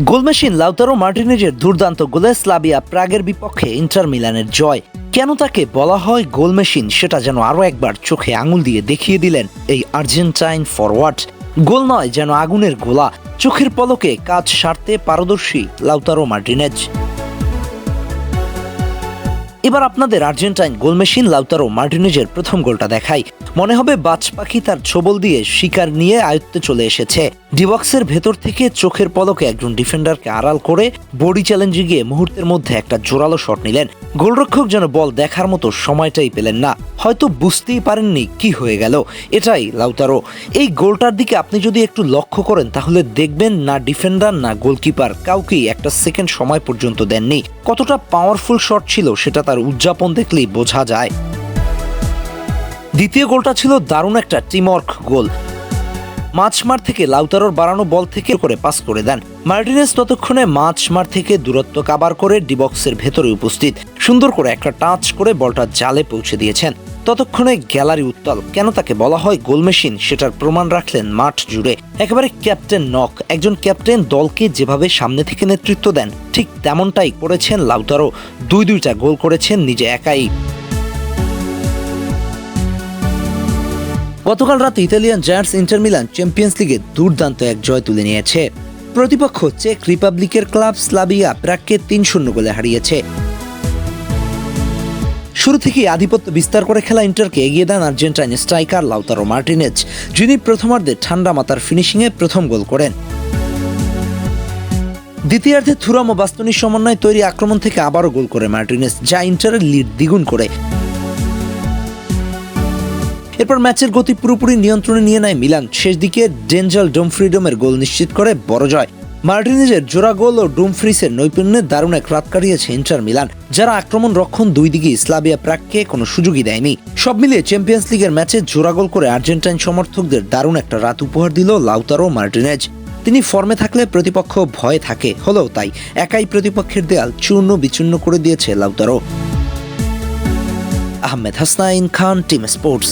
Goal machine Lautaro মার্টিনেজের দুর্দান্ত গোলে স্লাবিয়া প্রাগের বিপক্ষে ইন্টার মিলানের জয়। কেন তাকে বলা হয় গোলমেশিন সেটা যেন আরও একবার চোখে আঙুল দিয়ে দেখিয়ে দিলেন এই আর্জেন্টাইন ফরওয়ার্ড গোল নয় যেন আগুনের গোলা, চোখের পলকে কাজ সারতে পারদর্শী লাউতারো মার্টিনেজ। এবার আপনাদের আর্জেন্টাইন গোলমেশিন লাউতারো মার্টিনেজের প্রথম গোলটা দেখাই। মনে হবে বাজ পাখি তার ছোবল দিয়ে শিকার নিয়ে আয়ত্তে চলে এসেছে। ডিবক্সের ভেতর থেকে চোখের পলকে একজন ডিফেন্ডারকে আড়াল করে বডি চ্যালেঞ্জে গিয়ে মুহূর্তের মধ্যে একটা জোরালো শট নিলেন। গোলরক্ষক যেন বল দেখার মতো সময়টাই পেলেন না। হয়তো বুঝতেই পারেননি কি হয়ে গেল। এটাই লাউতারো। এই গোলটার দিকে আপনি যদি একটু লক্ষ্য করেন, তাহলে দেখবেন না ডিফেন্ডার, না গোলকিপার কাউকেই একটা সেকেন্ড সময় পর্যন্ত দেননি। কতটা পাওয়ারফুল শট ছিল, সেটা তার উদযাপন দেখলেই বোঝা যায়। দ্বিতীয় গোলটা ছিল দারুণ একটা টিমওয়ার্ক গোল। মাছমার থেকে লাউতারোর বাড়ানো বল থেকে করে পাস করে দেন। মার্টিনেস ততক্ষণে মাছমার থেকে দূরত্ব কাবার করে ডিবক্সের ভেতরে উপস্থিত। সুন্দর করে একটা টাচ করে বলটা জালে পৌঁছে দিয়েছেন। ততক্ষণে গ্যালারি উত্তাল। কেন তাকে বলা হয় গোল মেশিন? সেটার প্রমাণ রাখলেন মাঠ জুড়ে একেবারে ক্যাপ্টেন নক। একজন ক্যাপ্টেন দলকে যেভাবে সামনে থেকে নেতৃত্ব দেন, ঠিক তেমনটাই করেছেন লাউতারো দুই দুইটা গোল করেছেন নিজে একাই। গতকাল রাতে Italian giants Inter Milan Champions লিগে দুর্দান্ত এক জয় তুলে নিয়েছে। প্রতিপক্ষ চেক রিপাবলিকের ক্লাব স্লাভিয়া প্রাককে তিন শূন্য গোলে হারিয়েছে। শুরু থেকেই আধিপত্য বিস্তার করে খেলা ইন্টারকে এগিয়ে দেন আর্জেন্টাইন স্ট্রাইকার লাউতারো মার্টিনেজ, যিনি প্রথমার্ধে ঠান্ডা মাথার ফিনিশিংয়ে প্রথম গোল করেন। দ্বিতীয়ার্ধে থুরাম ও বাস্তনির সমন্বয়ে তৈরি আক্রমণ থেকে আবারও গোল করে মার্টিনেস যা ইন্টারের লিড দ্বিগুণ করে। এরপর ম্যাচের গতি পুরোপুরি নিয়ন্ত্রণে নিয়ে নেয় মিলান শেষ দিকে ডেঞ্জাল ডোমফ্রিডমের গোল নিশ্চিত করে বড় জয়। মার্টিনেজের জোড়া গোল ও ডুমফ্রিসের নৈপুণ্যে দারুণ এক রাত কাটিয়েছে ইন্টার মিলান, যারা আক্রমণ রক্ষণ দুই দিকে ইসলামিয়া প্রাককে কোনো সুযোগই দেয়নি। সব মিলিয়ে চ্যাম্পিয়ন্স লিগের ম্যাচে জোড়া গোল করে আর্জেন্টাইন সমর্থকদের দারুণ একটা রাত উপহার দিল লাউতারো মার্টিনেজ। তিনি ফর্মে থাকলে প্রতিপক্ষ ভয়ে থাকে, হলেও তাই একাই প্রতিপক্ষের দেয়াল চূর্ণ বিচূর্ণ করে দিয়েছে Lautaro. Ahmed Hasnain Khan, team sports.